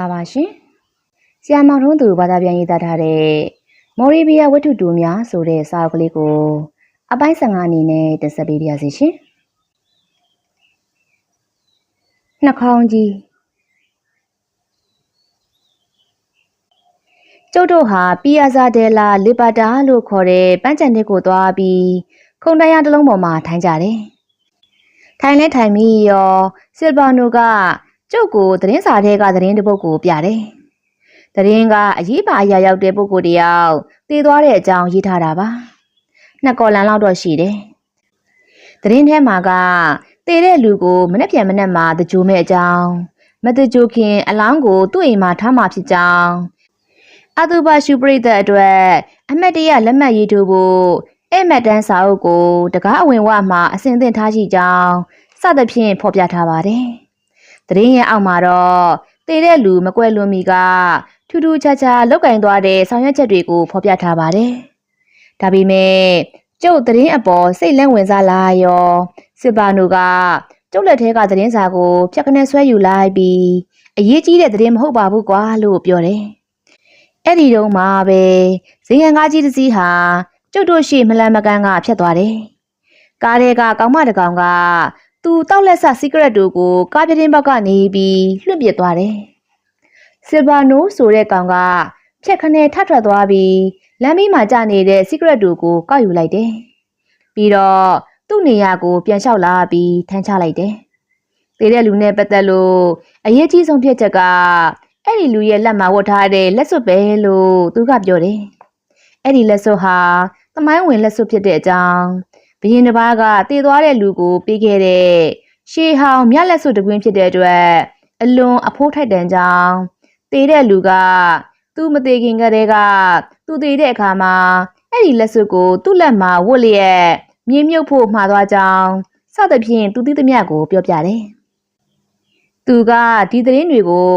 လာပါရှင်။ဆီယာမောင်ထုံးသူဘာသာပြန်ရေးသားထားတဲ့မော်ရီဘီယာဝတ္ထုတူများဆိုတဲ့စာအုပ်ကလေးကိုအပိုင်း15အနေနဲ့တင်ဆက်ပေးပါရစေရှင်။နှာခေါင်းကြီးကျုပ်တို့ဟာပီယာဇာဒဲလာလီပါတာလို့ခေါ်တဲ့ပန်းချန်တစ်ကိုသွားပြီးခုံတရတစ်လုံးပေါ်မှာထိုင်ကြတယ်။ထိုင်လဲထိုင်ပြီးရောဆီလ်ဗာနိုက ကျုပ်ကိုသတင်းစာထဲကသတင်းတစ်ပုဒ်ကိုပြတယ်။သတင်းကအရေးပါအရာရောက်တဲ့ပုဂ္ဂိုလ်တယောက်တည်သွားတဲ့အကြောင်းရေးထားတာပါ။နှစ်ကော်လန်လောက်တော့ရှိတယ်။သတင်းထဲမှာကတည်တဲ့လူကိုမနှက်ပြန်မနှက်မှာတကြိုမဲ့အကြောင်းမတကြိုခင်အလောင်းကိုသူ့အိမ်မှာထားမှာဖြစ်ကြောင်းအတူပါရှုပရိသတ်အတွက်အမတ်တရလက်မှတ်ရေးထိုးဖို့အဲ့မတ်တန်းစာအုပ်ကို တကားအဝင်ဝမှာအစဉ်သင့်ထားရှိကြောင်းစသဖြင့်ဖော်ပြထားပါတယ်။ သတင်းရဲ့အောက်မှာတော့တည်တဲ့လူမကွဲလွန်မီကထူးထူးခြားခြားလောက်ကင်သွားတဲ့ဆောင်ရွက်ချက်တွေကိုဖော်ပြထားပါတယ်။ဒါပေမဲ့ကျုပ်သတင်းအပေါ်စိတ်လန့်ဝင်စားလာရောစစ်ပါနိုကကျုပ်လက်ထဲကသတင်းစာကိုဖြတ်ကနေဆွဲယူလိုက်ပြီးအရေးကြီးတဲ့သတင်းမဟုတ်ပါဘူးကွာလို့ပြောတယ်။အဲ့ဒီတုန်းမှာပဲဇင်ရန်ကားကြီးတစ်စီးဟာကျုပ်တို့ရှိမလန်မကန်းကဖြတ်သွားတယ်။ကားထဲကကောင်မတစ်ကောင်က သူတောက်လက်ဆစီကရက်တို့ကိုကားပြတင်းဘက်ကနေပြီးလွှင့်ပစ်သွားတယ်။ဆီလ်ဗာနိုဆိုတဲ့ကောင်ကဖြက်ခနဲ့ထထွက်သွားပြီးလမ်းမီးမှာကျနေတဲ့စီကရက်တို့ကိုကောက်ယူလိုက်တယ်။ပြီးတော့သူ့နေရာကိုပြန်လျှောက်လာပြီးထမ်းချလိုက်တယ်။တည်တဲ့လူနဲ့ပတ်သက်လို့အရေးကြီးဆုံးဖြစ်ချက်ကအဲ့ဒီလူရဲ့လက်မှာဝတ်ထားတဲ့လက်စွပ်ပဲလို့သူကပြောတယ်။အဲ့ဒီလက်စွပ်ဟာသမိုင်းဝင်လက်စွပ်ဖြစ်တဲ့အကြောင်း ဘရင်တစ်ပါးကတည်သွားတဲ့လူကိုပေးခဲ့တဲ့ရှေးဟောင်းမြက်လက်စွပ်တကွင်းဖြစ်တဲ့အတွက်အလွန်အဖိုးထိုက်တန်ကြောင်းတည်တဲ့လူကသူမသေးခင်ကတည်းကသူတည်တဲ့အခါမှာအဲ့ဒီလက်စွပ်ကိုသူ့လက်မှာဝတ်လျက်မြေမြုပ်ဖို့မှာသွားကြောင်းစသဖြင့်သူသိသမျှကိုပြောပြတယ်။သူကဒီသတင်းတွေကို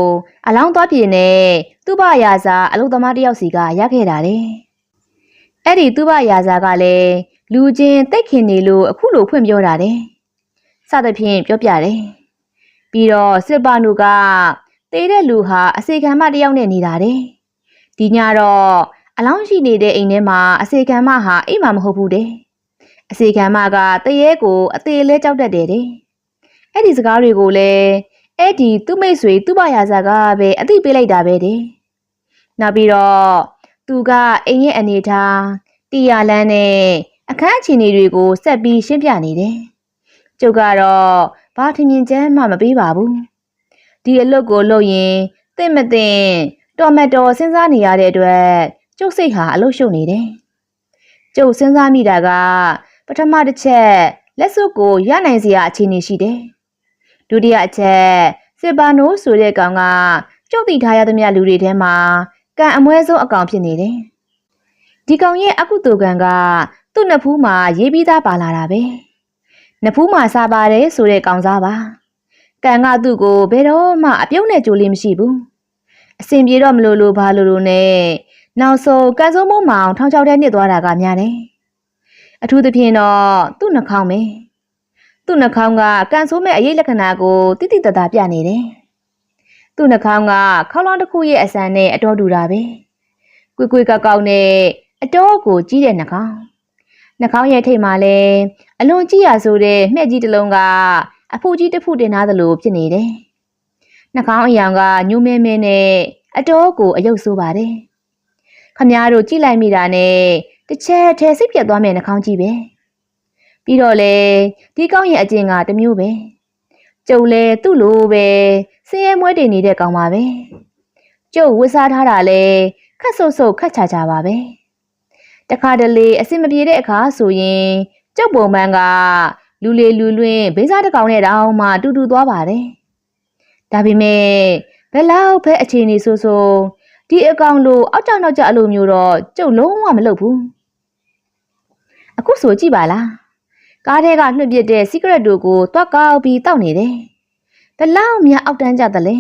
အလောင်းသွားပြင်းနဲ့သူ့ဘရာစာအလုသမားတယောက်စီကရခဲ့တာတဲ့။အဲ့ဒီသူ့ဘရာစာကလည်း လူချင်းတိတ်ခင်နေလို့အခုလိုဖွင့်ပြောတာတဲ့။စသဖြင့်ပြောပြတယ်။ပြီးတော့စစ်ပါနုကတေးတဲ့လူဟာအစေခံမတယောက်နဲ့နေတာတဲ့။ဒီညတော့အလောင်းရှိနေတဲ့အိမ်ထဲမှာအစေခံမဟာအိမ်မှာမဟုတ်ဘူးတဲ့အစေခံမကတရေကိုအသေးလဲကြောက်တတ်တယ်တဲ့။အဲ့ဒီစကားတွေကိုလည်းအဲ့ဒီသူ့မိတ်ဆွေသူ့ဘရာဇာကပဲအသိပေးလိုက်တာပဲတဲ့။နောက်ပြီးတော့သူကအိမ်ရဲ့အနေထားတီယာလန်းနဲ့ အခန်းအခြေအနေတွေကိုဆက်ပြီးရှင်းပြနေတယ်။ကျုပ်ကတော့ဘာထင်မြင်ချမ်းမှမပေးပါဘူး။ဒီအလုပ်ကိုလုပ်ရင်တင့်မတင်တော်မတော်စဉ်းစားနေရတဲ့အတွက်ကျုပ်စိတ်ဟာအလုပ်ရှုပ်နေတယ်။ကျုပ်စဉ်းစားမိတာက ပထမတစ်ချက်လက်စွပ်ကိုရနိုင်စရာအခြေအနေရှိတယ်။ဒုတိယအချက်စစ်ပါနိုးဆိုတဲ့ကောင်ကကျုပ်တည်ထားရသမျှလူတွေထဲမှာကံအမွဲဆုံးအကောင်ဖြစ်နေတယ်။ဒီကောင်ရဲ့အကုသိုလ်ကံက သူ့နဖူးမှာရေးပြီးသားပါလာတာပဲ။နဖူးမှာစားပါတယ်ဆိုတဲ့ကောင်စားပါ။ကံကသူ့ကိုဘယ်တော့မှအပြုံးနဲ့ကြိုးလေးမရှိဘူး။အစင်ပြေတော့မလို့လို့ဘာလို့လို့နဲ့နောက်ဆုံးကံစိုးမိုးမောင်ထောင်ချောက်တဲ့နှစ်သွားတာကများတယ်။အထူးသဖြင့်တော့သူ့နှာခေါင်းပဲ။သူ့နှာခေါင်းကကန်ဆိုးမဲ့အရေးလက္ခဏာကိုတိတိတသားပြနေတယ်။သူ့နှာခေါင်းကခေါင်းလောင်းတစ်ခုရဲ့အစံနဲ့အတော်တူတာပဲ။ကွေကွေကောက်ကောက်နဲ့အတော်ကိုကြီးတဲ့နှာခေါင်း။ နှာခေါင်းရဲ့ထိပ်မှာလည်းအလွန်ကြီးရဆိုတဲ့မှဲ့ကြီးတစ်လုံးကအဖူကြီးတစ်ဖူတင်ထားသလိုဖြစ်နေတယ်။နှာခေါင်းအယောင်ကညူးမဲမဲနဲ့အတော်ကိုအယုတ်ဆိုးပါတယ်။ခမားတို့ကြည့်လိုက်မိတာနဲ့တစ်ချက်ထဲစိတ်ပြတ်သွားမယ်နှာခေါင်းကြီးပဲပြီးတော့လေဒီကောင်းရဲ့အကျင့်ကတမျိုးပဲကျုပ်လဲသူ့လိုပဲဆင်းရဲမွဲတင်နေတဲ့ကောင်ပါပဲကျုပ်ဝစ်စားထားတာလဲခက်ဆုပ်ဆုပ်ခက်ချာချာပါပဲ တခါတလေအစင်မပြေတဲ့အခါဆိုရင်ကျုပ်ပုံမှန်ကလူလေလူလွင်းဘေးစားတစ်ကောင်နဲ့တောင်မှတူတူသွားပါတယ်ဒါပေမဲ့ဘယ်လောက်ပဲအခြေအနေဆိုးဆိုးဒီအကောင်လိုအောက်ကြောက်နောက်ကျအလိုမျိုးတော့ကျုပ်လုံးဝမလုပ်ဘူးအခုဆိုကြည့်ပါလားကားထဲကလွှင့်ပစ်တဲ့ secret တို့ကိုတွက်ကောက်ပြီးတောက်နေတယ်ဘလောက်များအောက်တန်းကြသလဲ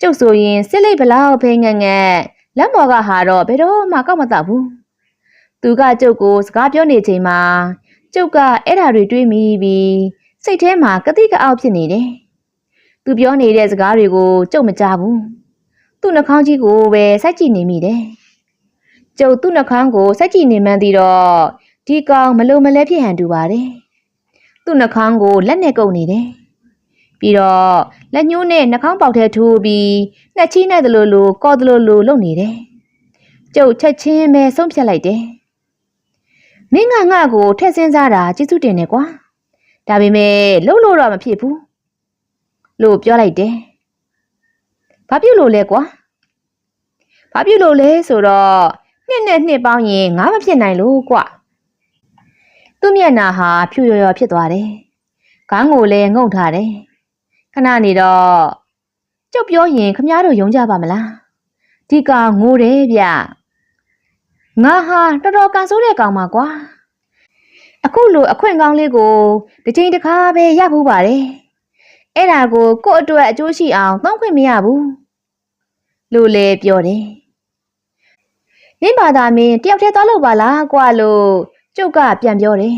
ကျုပ်ဆိုရင်စစ်လိတ်ဘလောက်ဖိငငက်လက်မော်ကဟာတော့ဘယ်တော့မှကောက်မတော့ဘူး သူကကျုပ်ကိုစကားပြောနေချိန်မှာကျုပ်ကအဲ့ဓာတွေတွေးမိပြီးစိတ်ထဲမှာကတိကအောက်ဖြစ်နေတယ်သူပြောနေတဲ့စကားတွေကိုကျုပ်မကြားဘူးသူ့နှာခေါင်းကြီးကိုပဲစိုက်ကြည့်နေမိတယ်ကျုပ်သူ့နှာခေါင်းကိုစိုက်ကြည့်နေမှန်းသိတော့ဒီကောင်မလုံမလဲဖြစ်ဟန်တူပါတယ်သူ့နှာခေါင်းကိုလက်နဲ့ကုပ်နေတယ်ပြီးတော့လက်ညှိုးနဲ့နှာခေါင်းပေါက်ထဲထိုးပြီးနှက်ချီးနဲ့တလို့လို့ကော်တလို့လို့လုပ်နေတယ်ကျုပ်ချက်ချင်းပဲဆုံးဖြတ်လိုက်တယ် မင်းကငါ့ကိုထက်စင်းစားတာကျေးဇူးတင်တယ်ကွာဒါပေမဲ့လှုပ်လို့တော့မဖြစ်ဘူးလို့ပြောလိုက်တယ်ဘာဖြစ်လို့လဲကွာဘာဖြစ်လို့လဲဆိုတော့နှစ်နဲ့နှစ်ပေါင်းရင်ငါမဖြစ်နိုင်လို့ကွာသူ့မျက်နှာဟာဖြူရော်ရော်ဖြစ်သွားတယ်ခေါင်းကိုလည်းငုံထားတယ်ခဏနေတော့ကျုပ်ပြောရင်ခမားတို့ယုံကြပါမလားဒီကောင်ငိုတယ်ဗျ ငါဟာတော်တော်ကန်ဆိုးတဲ့ကောင်ပါကွာအခုလိုအခွင့်ကောင်းလေးကိုတစ်ချိန်တစ်ခါပဲရဖို့ပါတယ်အဲ့ဒါကိုကို့အတွက်အကျိုးရှိအောင်သုံးခွင့်မရဘူးလို့လည်းပြောတယ်မင်းဘာသာမင်းတယောက်တည်းသွားလို့ပါလားကွာလို့ကျုပ်ကပြန်ပြောတယ်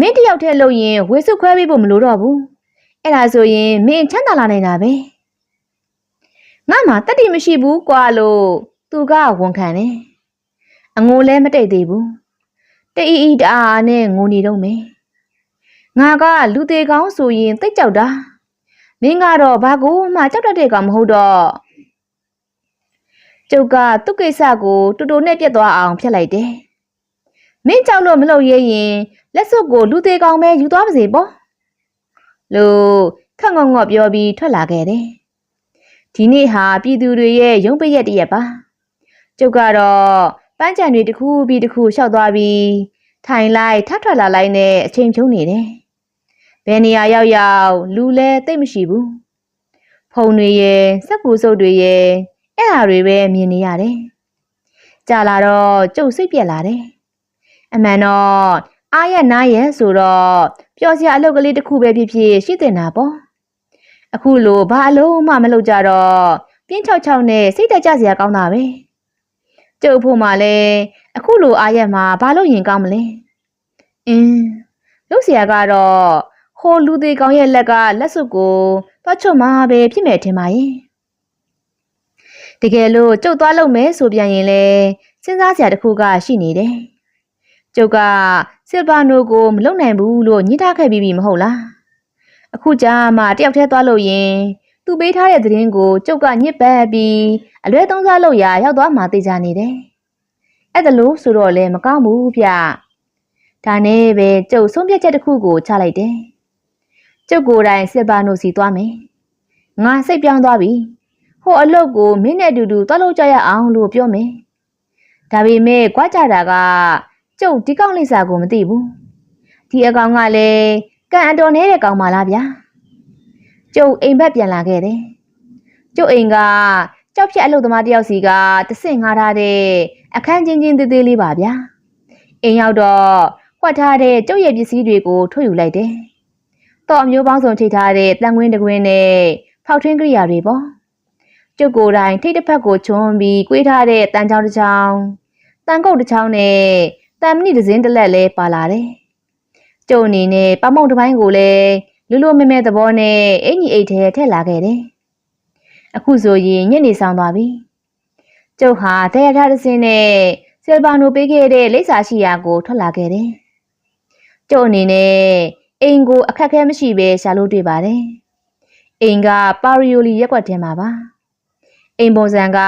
မင်းတယောက်တည်းလို့ရင်ဝေစုခွဲပေးဖို့မလိုတော့ဘူးအဲ့ဒါဆိုရင်မင်းချမ်းသာလာနိုင်တာပဲငါမှတတိမရှိဘူးကွာလို့သူကဝန်ခံတယ် အငိုလဲမတိတ်သေးဘူးတအီအီတအားနဲ့ငိုနေတော့မယ်ငါကလူသေးကောင်းဆိုရင်တိတ်ကြောက်တာမင်းကတော့ဘာကိုမှကြောက်တတ်တဲ့ကောင်မဟုတ်တော့ကျုပ်ကသူ့ကိစ္စကိုတူတူနဲ့ပြတ်သွားအောင်ဖျက်လိုက်တယ်မင်းကြောက်လို့မလုပ်ရရင်လက်စွပ်ကိုလူသေးကောင်ပဲယူသွားပါစေပေါ့လို့ခန့်ငေါ့ငော့ပြောပြီးထွက်လာခဲ့တယ်ဒီနေ့ဟာပြည်သူတွေရဲ့ရုံးပိရက်တရက်ပါကျုပ်ကတော့ ပန်းချံတွေတစ်ခုပြီးတစ်ခုလျှောက်သွားပြီးထိုင်လိုက်ထထွက်လာလိုက်နဲ့အချိန်ဖြုံးနေတယ်ဘယ်နေရာရောက်ရောက်လူလဲတိတ်မရှိဘူးဖုံတွေရဲ့စက်ကူစုပ်တွေရဲ့အဲ့ဟာတွေပဲမြင်နေရတယ်ကြာလာတော့ကျုပ်စိတ်ပြက်လာတယ်အမှန်တော့အားရနားရဆိုတော့ပျော်စရာအလုပ်ကလေးတစ်ခုပဲဖြစ်ဖြစ်ရှိတင်တာပေါ့အခုလိုဘာအလုံးမှမလုပ်ကြတော့ပြင်းချောက်ချောက်နဲ့စိတ်တက်ကြစရာကောင်းတာပဲ ကျုပ်ဖို့မှလည်းအခုလိုအားရမှာဘာလို့ရင်ကောင်းမလဲအင်းလုပ်စရာကတော့ဟိုလူသေးကောင်းရဲ့လက်ကလက်စွပ်ကိုသွားချွတ်မှာပဲဖြစ်မယ်ထင်ပါရဲ့တကယ်လို့ကျုပ်သွားလုပ်မယ်ဆိုပြန်ရင်လေစဉ်းစားစရာတစ်ခုကရှိနေတယ်ကျုပ်ကစစ်ပါနိုကိုမလုပ်နိုင်ဘူးလို့ညှိထားခဲ့ပြီးပြီမဟုတ်လားအခုကြာမှတယောက်တည်းသွားလို့ရင် သူပေးထားတဲ့သတင်းကိုကျုပ်ကညစ်ပတ်ပြီးအလွဲသုံးစားလုပ်ရာရောက်သွားမှသိကြနေတယ်အဲ့ဒါလို့ဆိုတော့လည်းမကောင်းဘူးဗျဒါနဲ့ပဲကျုပ်ဆုံးဖြတ်ချက်တစ်ခုကိုချလိုက်တယ်ကျုပ်ကိုယ်တိုင်စစ်ပါနိုစီသွားမယ်ငါစိတ်ပြောင်းသွားပြီဟိုအလုပ်ကိုမင်းနဲ့အတူတူသွားလို့ကြရအောင်လို့ပြောမယ်ဒါပေမဲ့ကြွားကြတာကကျုပ်ဒီကောက်လိစာကိုမသိဘူးဒီအကောင်ကလည်းကံအတော်နေတဲ့ကောင်ပါလားဗျာ ကျုပ်အိမ်ဘက်ပြန်လာခဲ့တယ်ကျုပ်အိမ်ကကြောက်ဖြက်အလုပ်သမားတယောက်စီကတဆင့်ငှားထားတဲ့အခန်းချင်းချင်းသေးသေးလေးပါဗျာအိမ်ရောက်တော့ဖွက်ထားတဲ့ကျုပ်ရဲ့ပစ္စည်းတွေကိုထုတ်ယူလိုက်တယ်တော့အမျိုးပေါင်းစုံထိထားတဲ့တန်ခွင်းတကွင်းနဲ့ဖောက်ထွင်းကိရိယာတွေပေါ့ကျုပ်ကိုယ်တိုင်ထိတ်တစ်ဖက်ကိုချွန်းပြီးကွေးထားတဲ့တန်ချောင်းတစ်ချောင်းတန်ကုတ်တစ်ချောင်းနဲ့တန်မဏိတစ်စင်းတစ်လက်လဲပါလာတယ်ကျုပ်အနေနဲ့ပမောင်တစ်ပိုင်းကိုလည်း လူလိုမဲမဲသဘောနဲ့အင်ကြီးအိတ်ထဲထည့်လာခဲ့တယ်အခုဆိုရင်ညနေဆောင်သွားပြီကျုပ်ဟာတဲရထားတစ်စင်းနဲ့ဆယ်ဘာနိုပေးခဲ့တဲ့လိပ်စာရှိရာကိုထွက်လာခဲ့တယ်ကျုပ်အနေနဲ့အိမ်ကိုအခက်ခဲမရှိဘဲရှာလို့တွေ့ပါတယ်အိမ်ကပါရီယိုလီရက်ွက်ထဲမှာပါအိမ်ပုံစံက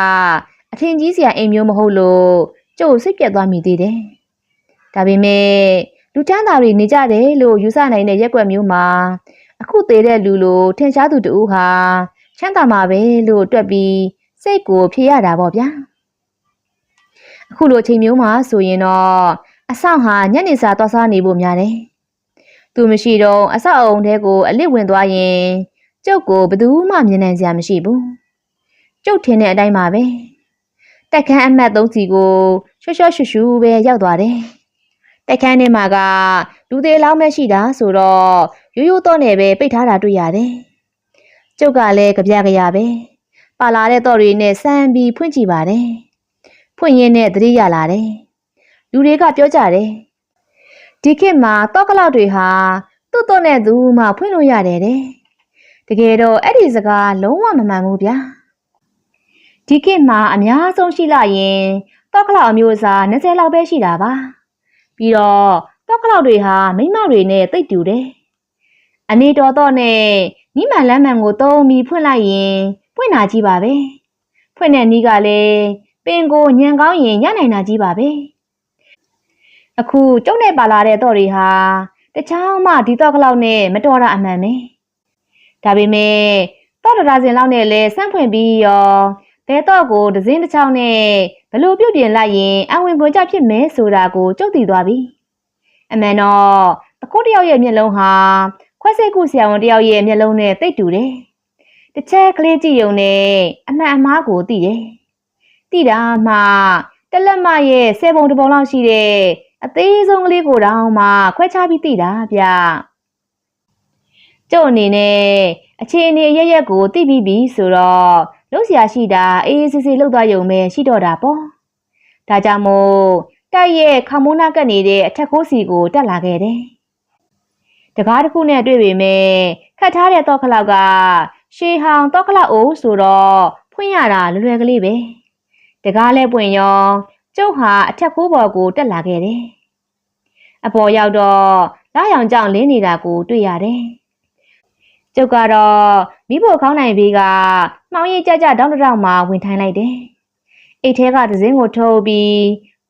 အထင်ကြီးစရာအိမ်မျိုးမဟုတ်လို့ကျုပ်စိတ်ပြတ်သွားမိသေးတယ်ဒါပေမဲ့ လူချမ်းသာတွေနေကြတယ်လို့ယူဆနိုင်တဲ့ရက်ွက်မျိုးမှာအခုသေးတဲ့လူလိုထင်ရှားသူတူဟာချမ်းသာမှာပဲလို့တွက်ပြီးစိတ်ကိုဖြေရတာပေါ့ဗျာအခုလိုချိန်မျိုးမှာဆိုရင်တော့အဆောင်ဟာညနေစာသွားစားနေဖို့များတယ်သူမရှိတော့အဆောက်အုံထဲကိုအလစ်ဝင်သွားရင်ကျုပ်ကိုဘယ်သူမှမြင်နိုင်စရာမရှိဘူးကျုပ်ထင်တဲ့အတိုင်းပါပဲတက်ခန်းအမှတ်3စီကိုရှော့ရှော့ရှူရှူပဲရောက်သွားတယ် တက်ခန်းထဲမှာကလူသေးလောင်းမဲ့ရှိတာဆိုတော့ရိုးရိုးတော့နေပဲပိတ်ထားတာတွေ့ရတယ်ကျုပ်ကလည်းကြပြကြရပဲပါလာတဲ့တော့တွေနဲ့စမ်းပြီးဖွင့်ကြည့်ပါတယ်ဖွင့်ရင်းနဲ့သတိရလာတယ်လူတွေကပြောကြတယ်ဒီခေတ်မှာတော့ကလောက်တွေဟာသူ့တော့နဲ့သူမှဖွင့်လို့ရတယ်တဲ့တကယ်တော့အဲ့ဒီစကားလုံးဝမမှန်ဘူးဗျာဒီခေတ်မှာအများဆုံးရှိလာရင်တောက်ခလောက်အမျိုးအစား20လောက်ပဲရှိတာပါ ပြီးတော့တောက်ခလောက်တွေဟာမိန်းမတွေနဲ့တိတ်တူတယ်အနေတော်တော့နဲ့မိမှန်လမ်းမှန်ကိုသုံးပြီးဖွင့်လိုက်ရင်ပွင့်တာကြီးပါပဲဖွင့်တဲ့နီးကလည်းပင်ကိုညံကောင်းရင်ရနိုင်တာကြီးပါပဲအခုကျုပ်နဲ့ပါလာတဲ့တော့တွေဟာတချောင်းမှဒီတော့ခလောက်နဲ့မတော်တာအမှန်ပဲဒါပေမဲ့တော့တရာစင်လောက်နဲ့လဲစမ်းဖွင့်ပြီးရော ဘဲတော့ကိုဒဇင်းတစ်ချောင်းနဲ့ဘလို့ပြုတ်ပြင်လိုက်ရင်အဝင်ကွန်ကြဖြစ်မယ်ဆိုတာကိုကြုတ်တည်သွားပြီအမှန်တော့တခုတ်တယောက်ရဲ့မျက်လုံးဟာခွဲစိတ်ကုဆရာဝန်တယောက်ရဲ့မျက်လုံးနဲ့တိတ်တူတယ်တစ်ချက်ကလေးကြည့်ုံနဲ့အမှန်အမှားကိုသိတယ်သိတာမှတလက်မရဲ့ဆယ်ပုံတစ်ပုံလောက်ရှိတဲ့အသေးဆုံးကလေးကိုတောင်မှခွဲခြားပြီးသိတာဗျကျုပ်အနေနဲ့အခြေအနေအရရက်ကိုသိပြီးပြီဆိုတော့ လှုပ်ရှားရှိတာအေးအေးဆေးဆေးလှုပ်သွားရုံပဲရှိတော့တာပေါ့။ဒါကြောင့်မို့တိုက်ရဲ့ခမိုးနာကပ်နေတဲ့အထက်ကိုးစီကိုတက်လာခဲ့တယ်။တကားတစ်ခုနဲ့တွေ့ပေမဲ့ခတ်ထားတဲ့တော့ခလောက်ကရှေဟောင်တော့ခလောက်အိုးဆိုတော့ဖွင့်ရတာလွယ်လွယ်ကလေးပဲ။တကားလဲပွင့်ရောကျုပ်ဟာအထက်ကိုးပေါ်ကိုတက်လာခဲ့တယ်။အပေါ်ရောက်တော့လာရောင်ကြောင့်လင်းနေတာကိုတွေ့ရတယ်။ကျုပ်ကတော့မိဖို့ခေါင်းနိုင်ဘေးက မှောင်ရိပ်ကြကြတောင်းတတောင်းမှဝင်ထိုင်လိုက်တယ်။အိတ်ထဲကသစင်းကိုထုတ်ပြီး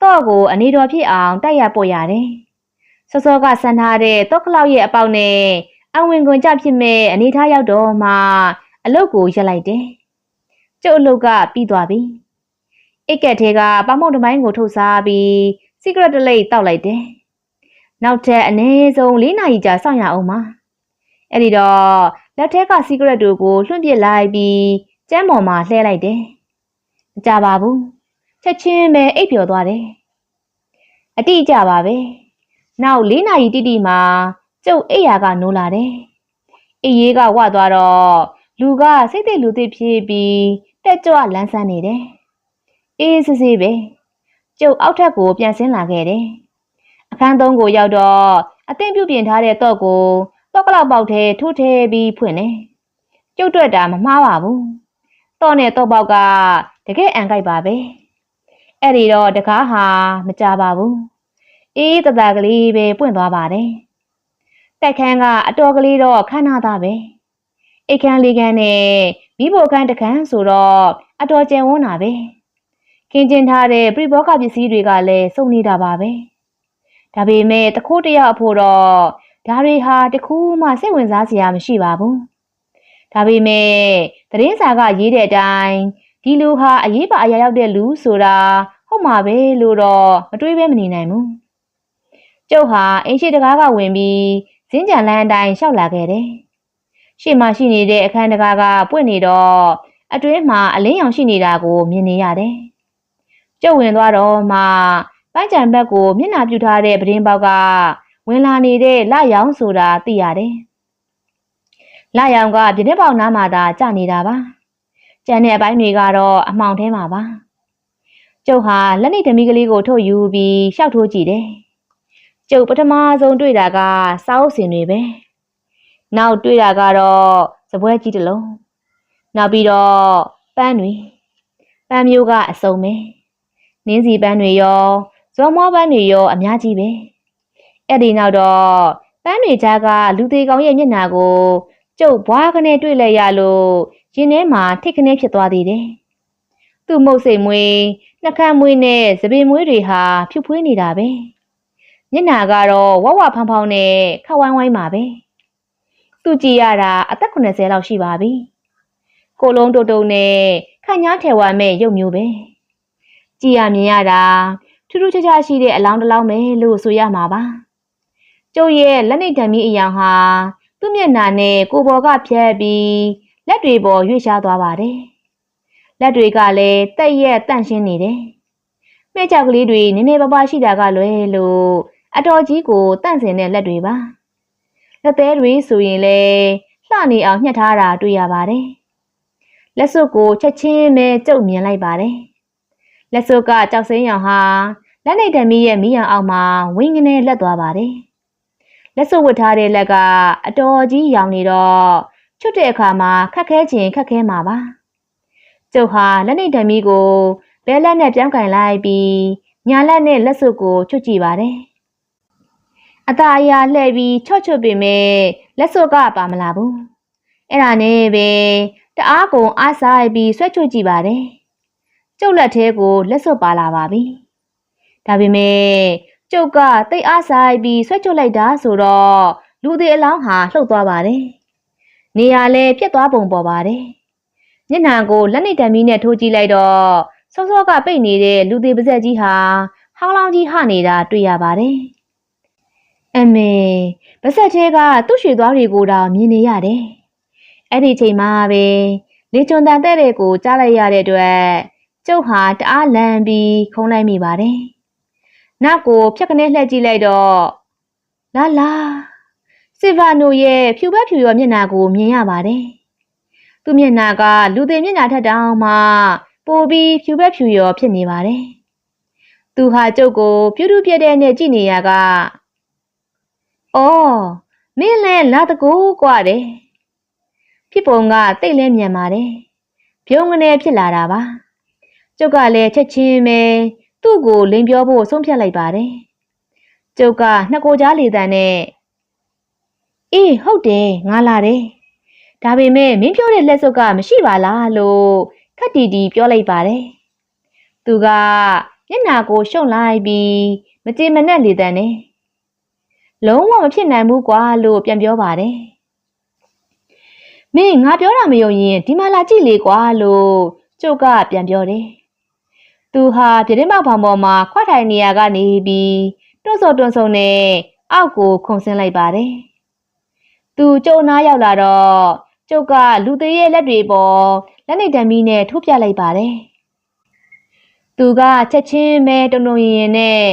တော့ကိုအနေတော်ဖြစ်အောင်တိုက်ရပို့ရတယ်။စောစောကဆန်ထားတဲ့တော့ကလောက်ရဲ့အပေါက်နဲ့အဝင်ခွန်ကြဖြစ်မဲ့အနေထားရောက်တော့မှအလုတ်ကိုရက်လိုက်တယ်။ကျုပ်အလုတ်ကပြီးသွားပြီ။အိတ်ကက်ထဲကပမောင်တမိုင်းကိုထုတ်စားပြီးစီဂရက်တလိတ်တောက်လိုက်တယ်။နောက်ထပ်အနည်းဆုံး၄နာရီကြာစောင့်ရအောင်ပါ။အဲ့ဒီတော့လက်ထဲကစီဂရက်တို့ကိုလွှင့်ပစ်လိုက်ပြီး ကျမ်းပေါ်မှာလှဲလိုက်တယ်။မကြပါဘူး။ချက်ချင်းပဲအိပ်ပျော်သွားတယ်။အတိအကျပါပဲ။နောက်၄နာရီတိတိမှာကျုပ်အိပ်ရာကနိုးလာတယ်။အိပ်ရေးကဝသွားတော့လူကစိတ်သိလူသိဖြစ်ပြီးတက်ကြွလန်းဆန်းနေတယ်။အေးစစ်စစ်ပဲ။ကျုပ်အောက်ထပ်ကိုပြန်ဆင်းလာခဲ့တယ်။အခန်းသုံးကိုရောက်တော့အသင့်ပြုပြင်ထားတဲ့တော့ကိုတော့ကလောက်ပေါက်ထဲထိုးထဲပြီးဖွင့်တယ်။ကျုပ်တွေ့တာမမှားပါဘူး။ တော့နဲ့တော့ပေါက်ကတကယ်အန်ကြိုက်ပါပဲ။အဲ့ဒီတော့တကားဟာမကြပါဘူး။အေးတတကလေးပဲပွင့်သွားပါတယ်။တက်ခန်းကအတော်ကလေးတော့ခန်းနာသားပဲ။အိတ်ခမ်းလေးခန်းနဲ့မိဖို့ခန်းတစ်ခန်းဆိုတော့အတော်ကျယ်ဝန်းတာပဲ။ခင်းကျင်းထားတဲ့ပြိဘောကပစ္စည်းတွေကလည်းစုံနေတာပါပဲ။ဒါပေမဲ့တခိုးတယောက်အဖို့တော့ဒါတွေဟာတခုမှစိတ်ဝင်စားစရာမရှိပါဘူး။ ဒါပေမဲ့သတင်းစာကရေးတဲ့အတိုင်းဒီလူဟာအရေးပါအရာရောက်တဲ့လူဆိုတာဟုတ်မှာပဲလို့တော့မတွေးပဲမနေနိုင်ဘူး။ကျုပ်ဟာအင်းရှိတကားကဝင်ပြီးဇင်းကြံလန်းအတိုင်းရှောက်လာခဲ့တယ်။ရှေ့မှာရှိနေတဲ့အခန်းတကားကပွင့်နေတော့အတွင်းမှာအလင်းရောင်ရှိနေတာကိုမြင်နေရတယ်။ကျုပ်ဝင်သွားတော့မှပန်းကြံဘက်ကိုမျက်နှာပြူထားတဲ့ပဒင်းပေါက်ကဝင်လာနေတဲ့လရောင်ဆိုတာသိရတယ်။ လရောင်ကပြင်းပေါက်နားမှာသာကျနေတာပါ။ကျန်တဲ့အပိုင်းတွေကတော့အမှောင်ထဲမှာပါ။ကျုပ်ဟာလက်နေသမီးကလေးကိုထုတ်ယူပြီးရှောက်ထိုးကြည့်တယ်။ကျုပ်ပထမဆုံးတွေ့တာကစာအုပ်စင်တွေပဲ။နောက်တွေ့တာကတော့စပွဲကြီးတစ်လုံး။နောက်ပြီးတော့ပန်းတွေပန်းမျိုးကအစုံပဲ။နင်းစီပန်းတွေရောဇော်မောပန်းတွေရောအများကြီးပဲ။အဲ့ဒီနောက်တော့ပန်းတွေကြားကလူသေးကောင်ရဲ့မျက်နှာကို ကျုပ်ဘွားခနဲ့တွေ့လိုက်ရလို့ရင်ထဲမှာထိတ်ခနဲ့ဖြစ်သွားသေးတယ်။သူ့မုတ်စိတ်မွေးနှကမ်းမွေးနဲ့သပင်မွေးတွေဟာဖြူဖွေးနေတာပဲ။မျက်နှာကတော့ဝဝဖောင်းဖောင်းနဲ့ခဝိုင်းဝိုင်းပါပဲ။သူကြည့်ရတာအသက်80လောက်ရှိပါပြီ။ကိုလုံးတုံတုံနဲ့ခန့်ညားထဲဝါမဲ့ရုပ်မျိုးပဲ။ကြည်ရမြင်ရတာထူးထူးခြားခြားရှိတဲ့အလောင်းတစ်လောင်းပဲလို့ဆိုရမှာပါ။ကျုပ်ရဲ့လက်နှိပ်ဓာမီအယောင်ဟာ သူ့မျက်နှာနဲ့ကိုဘော်ကဖြတ်ပြီးလက်တွေပေါ်ရွေ့ရှားသွားပါတယ်။လက်တွေကလည်းတက်ရက်တန့်ရှင်းနေတယ်။မဲ့ကြောက်ကလေးတွေနည်းနည်းပါးပါးရှိတာကလွဲလို့အတော်ကြီးကိုတန့်စင်တဲ့လက်တွေပါ။လက်သေးတွေဆိုရင်လည်းလှနေအောင်ညှက်ထားတာတွေ့ရပါတယ်။လက်စွပ်ကိုချက်ချင်းပဲကြုတ်မြင်လိုက်ပါတယ်။လက်စွပ်ကကြောက်စင်းရောင်ဟာလက်နေဓာမီရဲ့မီးရောင်အောက်မှာဝင်းငနဲ့လက်သွားပါတယ်။ လက်စွပ်ဝတ်ထားတဲ့လက်ကအတော်ကြီးရောင်နေတော့ချွတ်တဲ့အခါမှာခက်ခဲခြင်းခက်ခဲမှာပါကျုပ်ဟာလက်နေတံမီကိုဘဲလက်နဲ့ပြောင်းကင်လိုက်ပြီးညာလက်နဲ့လက်စွပ်ကိုချွတ်ကြည့်ပါတယ်။အตาအရာလှည့်ပြီးချော့ချွတ်ပေမဲ့လက်စွပ်ကပါမလာဘူး။အဲ့ဒါနဲ့ပဲတအားကုန်အားဆိုင်ပြီးဆွဲချွတ်ကြည့်ပါတယ်။ကျုပ်လက်ထဲကိုလက်စွပ်ပါလာပါပြီ။ဒါပေမဲ့ ကျုပ်ကတိတ်အားဆိုင်ပြီးဆွဲချွတ်လိုက်တာဆိုတော့လူသေးအလောင်းဟာလှုပ်သွားပါတယ်။နေရာလဲပြက်သွားပုံပေါ်ပါတယ်။မျက်နှာကိုလက်နေတံမီနဲ့ထိုးကြည့်လိုက်တော့စောစောကပိတ်နေတဲ့လူသေးပါဇက်ကြီးဟာဟောင်းလောင်းကြီးဟနေတာတွေ့ရပါတယ်။အမေပါဇက်သေးကသူ့ရွှေသွားတွေကိုတောင်မြင်နေရတယ်။အဲ့ဒီချိန်မှာပဲလေကျွံတန်တဲ့တဲ့ကိုကြားလိုက်ရတဲ့အတွက်ကျုပ်ဟာတအားလန့်ပြီးခုံးလိုက်မိပါတယ်။ နောက်ကိုဖြက်ကနေလှည့်ကြည့်လိုက်တော့လာလာစီဗာနိုရဲ့ဖြူဘက်ဖြူရောမျက်နှာကိုမြင်ရပါတယ်။သူ့မျက်နှာကလူသေးမျက်နှာထက်တောင်မှပိုပြီးဖြူဘက်ဖြူရောဖြစ်နေပါတယ်။သူဟာကျုပ်ကိုပြူးတူးပြက်တဲ့နဲ့ကြည့်နေရကအော်မင်းလည်းလာတကူกว่าတယ်။ဖြစ်ပုံကတိတ်လဲမြန်ပါတယ်။ပြုံးကနေဖြစ်လာတာပါ။ကျုပ်ကလည်းချက်ချင်းပဲ သူ့ကိုလိန်ပြောဖို့ဆုံးဖြတ်လိုက်ပါတယ်။ကျုပ်ကနှစ်ကိုကြားလေတန်နဲ့အေးဟုတ်တယ်ငါလာတယ်။ဒါပေမဲ့မင်းပြောတဲ့လက်စုပ်ကမရှိပါလားလို့ခက်တီတီပြောလိုက်ပါတယ်။သူကမျက်နှာကိုရှုံလိုက်ပြီးမကြေမနက်လေတန်နဲ့လုံးဝမဖြစ်နိုင်ဘူးကွာလို့ပြန်ပြောပါတယ်။မင်းငါပြောတာမယုံရင်ဒီမှာလာကြည့်လေကွာလို့ကျုပ်ကပြန်ပြောတယ်။ သူဟာပြတင်းပေါက်ဖောင်ပေါ်မှာခွထိုင်နေရကနေပြီးတွန့်စော်တွန့်ဆုံနဲ့အောက်ကိုခုန်ဆင်းလိုက်ပါတယ်။သူကျုံနာရောက်လာတော့ကျုပ်ကလူသေးရဲ့လက်တွေပေါ်လက်နေတံမီနဲ့ထိုးပြလိုက်ပါတယ်။သူကချက်ချင်းပဲတုံတုံရင်ရင်နဲ့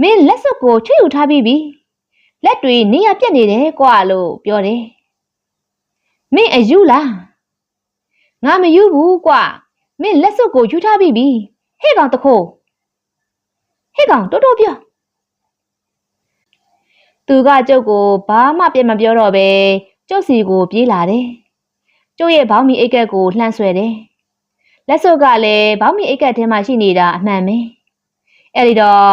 မင်းလက်စွပ်ကိုချွတ်ယူထားပြီးပြီ။လက်တွေနေရပြက်နေတယ်ကွာလို့ပြောတယ်။မင်းအယူလား။ငါမယူဘူးကွာ။ မင်းလက်စွပ်ကိုယူထားပြီးပြီ။ဟဲ့ကောင်တခိုး။ဟဲ့ကောင်တိုးတိုးပြော။သူကကျုပ်ကိုဘာမှပြန်မပြောတော့ပဲကျုပ်စီကိုပြေးလာတယ်။ကျုပ်ရဲ့ဘောင်းမီအိတ်ကက်ကိုလှမ်းဆွဲတယ်။လက်စုပ်ကလည်းဘောင်းမီအိတ်ကက်ထဲမှာရှိနေတာအမှန်ပဲ။အဲဒီတော့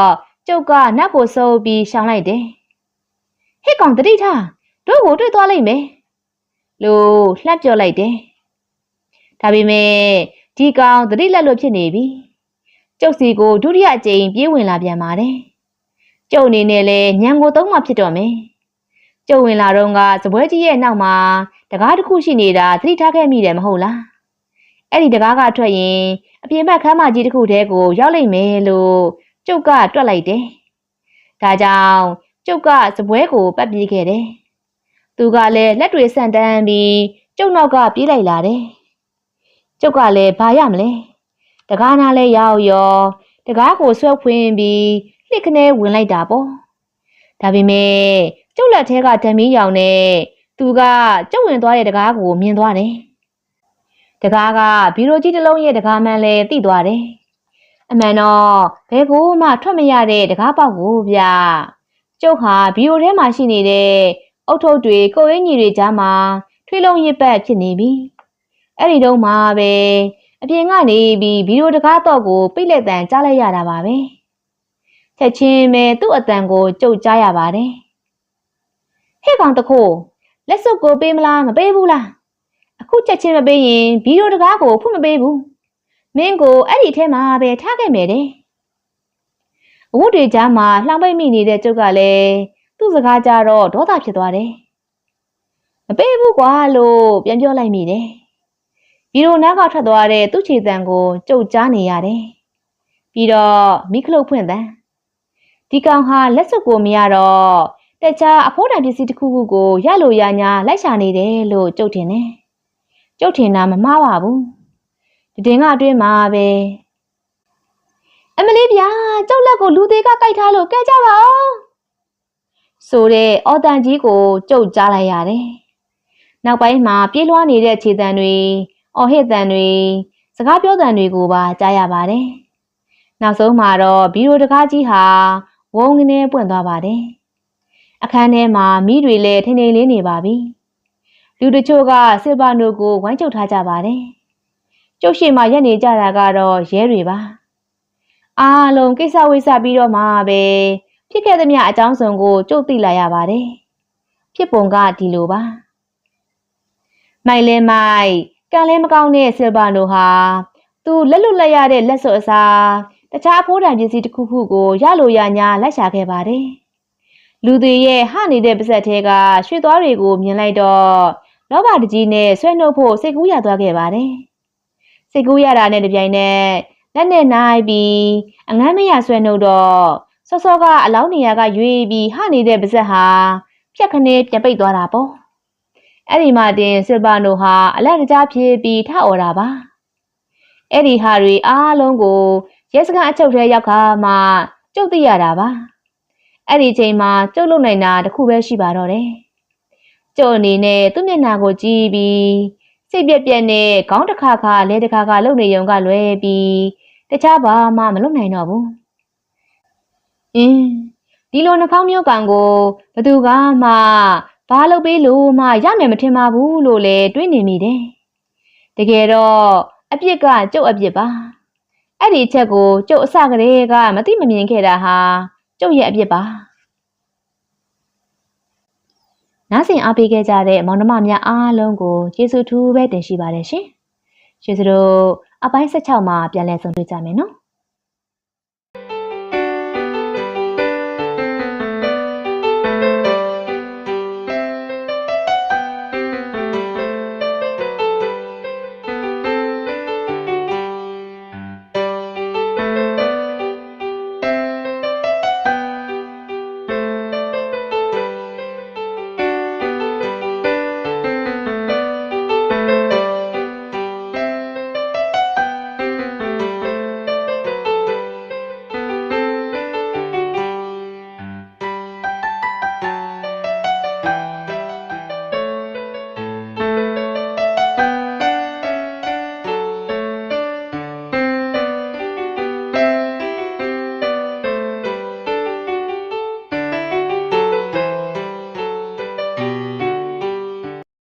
ကျုပ်ကနတ်ကိုစုပ်ပြီးရှောင်လိုက်တယ်။ဟစ်ကောင်တတိထားတို့ကိုတွေ့သွားလိုက်မယ်။လို့လှမ်းပြောလိုက်တယ်။ဒါပေမဲ့ ဒီကောင်တတိလက်လို့ဖြစ်နေပြီ။ကျုပ်စီကိုဒုတိယအကြိမ်ပြေးဝင်လာပြန်ပါတယ်။ကျုပ်အနေနဲ့လည်းညံကိုသုံးမှဖြစ်တော့မယ်။ကျုပ်ဝင်လာတော့ကစပွဲကြီးရဲ့နောက်မှာတကားတစ်ခုရှိနေတာသတိထားခဲ့မိတယ်မဟုတ်လားအဲ့ဒီတကားကထွက်ရင်အပြင်ဘက်ခမ်းမကြီးတစ်ခုတည်းကိုရောက်လိမ့်မယ်လို့ကျုပ်ကတွက်လိုက်တယ်ဒါကြောင့်ကျုပ်ကစပွဲကိုပတ်ပြေးခဲ့တယ်သူကလည်းလက်တွေဆန့်တန်းပြီးကျုပ်နောက်ကပြေးလိုက်လာတယ် ကျုပ်ကလည်းဘာရမလဲတကားနာလဲရောက်ရောတကားကိုဆွဲဖွင့်ပြီးလှစ်ခနဲဝင်လိုက်တာပေါ့ဒါပေမဲ့ကျုပ်လက်ထဲကဓမီရောင်နဲ့သူကကျုပ်ဝင်သွားတဲ့တကားကိုမြင်သွားတယ်။တကားကဘီရိုကြီးတစ်လုံးရဲ့တကားမှန်လဲသိသွားတယ်။အမှန်တော့ဘဲကိုမှထွက်မရတဲ့တကားပေါက်ကိုဗျ။ကျုပ်ဟာဘီရိုထဲမှာရှိနေတဲ့အုတ်ထုပ်တွေကိုရင်းကြီးတွေကြားမှာထွေးလုံးရစ်ပတ်ဖြစ်နေပြီ။ အဲ့ဒီတော့မှပဲအပြင်ကနေပြီးဘီရိုတကားတော့ကိုပိတ်လက်တန်ကြားလိုက်ရတာပါပဲ။ချက်ချင်းပဲသူ့အတန်ကိုကြုတ်ကြားရပါတယ်။ဟဲ့ကောင်တခိုးလက်စုပ်ကိုပေးမလားမပေးဘူးလားအခုချက်ချင်းမပေးရင်ဗီဒီယိုတကားကိုဖွင့်မပေးဘူးမင်းကိုအဲ့ဒီထဲမှာပဲထားခဲ့မယ်တဲ့အဝတ်တွေကြားမှာလှောင်ပိတ်မိနေတဲ့ကျုပ်ကလည်းသူ့စကားကြတော့ဒေါသဖြစ်သွားတယ်မပေးဘူးကွာလို့ပြန်ပြောလိုက်မိတယ် ဗီဒီယိုနားကထွက်သွားတဲ့သူ့ခြေတံကိုကျုပ်ကြားနေရတယ်ပြီးတော့မိခလုတ်ဖွင့်တန်းဒီကောင်ဟာလက်စုပ်ကိုမရတော့တခြားအဖိုးတန်ပစ္စည်းတစ်ခုခုကိုရလို့ရညာလိုက်ရှာနေတယ်လို့ကြုတ်ထင်တယ်။ကြုတ်ထင်တာမမှားပါဘူး။တည်င်းကအတွင်းမှာပဲအမလေးဗျာကြောက်လက်ကိုလူသေးကကြိုက်ထားလို့ကဲကြပါဦးဆိုတဲ့အော်တန်ကြီးကိုကြုတ်ကြားလိုက်ရတယ်။နောက်ပိုင်းမှာပြေးလွှားနေတဲ့ခြေတံတွေ အော်ဟစ်တံတွေစကားပြောတံတွေကိုပါကြားရပါတယ်။နောက်ဆုံးမှာတော့ဘီရိုတကားကြီးဟာဝုန်းကနေပွင့်သွားပါတယ်။အခန်းထဲမှာမိတွေလည်းထိန်ထိန်လေးနေပါပြီ။လူတချို့ကစစ်ပါနိုကိုဝိုင်းချုပ်ထားကြပါတယ်။ကျကျုပ်ရှိမှရက်နေကြတာကတော့ရဲတွေပါအားလုံးကိစ္စဝိစ္စပြီးတော့မှပဲဖြစ်ခဲ့သမျှအကြောင်းစုံကိုကျုပ်သိလာရပါတယ်ဖြစ်ပုံကဒီလိုပါမိုင်လဲမိုင် ကံလဲမကောင်းတဲ့ဆီလ်ဗာနိုဟာသူလက်လွတ်လက်ရတဲ့လက်စွပ်အစားတခြားအဖိုးတန်ပစ္စည်းတစ်ခုခုကိုရလိုရညာလိုက်ရှာခဲ့ပါတယ်လူတွေရဲ့ဟနေတဲ့ပါဇက်ထဲကရွှေသွားတွေကိုမြင်လိုက်တော့လောဘတကြီးနဲ့ဆွဲနှုတ်ဖို့စိတ်ကူးရသွားခဲ့ပါတယ်စိတ်ကူးရတာနဲ့တပြိုင်နက်လက်နဲ့နိုင်ပြီးအငမ်းမရဆွဲနှုတ်တော့စောစောကအလောင်းနေရာကရွေးပြီးဟနေတဲ့ပါဇက်ဟာဖြက်ခနဲပြန်ပိတ်သွားတာပေါ့ အဲ့ဒီမှာတင်ဆီလ်ဗာနိုဟာအလက်တကြားဖြေးပြီးထအော်တာပါအဲ့ဒီဟာတွေအားလုံးကိုရဲစခန်းအချုပ်ထဲရောက်ခါမှကျုပ်သိရတာပါအဲ့ဒီချိန်မှာကျုပ်လုံနိုင်တာတစ်ခုပဲရှိပါတော့တယ်ကျုပ်အနေနဲ့သူ့မျက်နှာကိုကြည့်ပြီးစိတ်ပြက်ပြက်နဲ့ခေါင်းတစ်ခါခါလဲတစ်ခါခါလုံနေုံကလွဲပြီးတခြားဘာမှမလုပ်နိုင်တော့ဘူးအင်းဒီလိုနှာခေါင်းမျိုးကောင်ကိုဘသူကမှ ဘာလုပ်ပေးလို့မှရမယ်မထင်ပါဘူးလို့လေတွေးနေမိတယ်တကယ်တော့အပြစ်ကကျုပ်အပြစ်ပါအဲ့ဒီအချက်ကိုကျုပ်အစကတည်းကမသိမမြင်ခဲ့တာဟာကျုပ်ရဲ့အပြစ်ပါနားဆင်အားပေးခဲ့ကြတဲ့မောင်နှမများအားလုံးကိုကျေးဇူးထူးပဲတင်ရှိပါတယ်ရှင်။ကျေးဇူးတို့အပိုင်း16မှာပြန်လည်ဆုံတွေ့ကြမယ်နော်။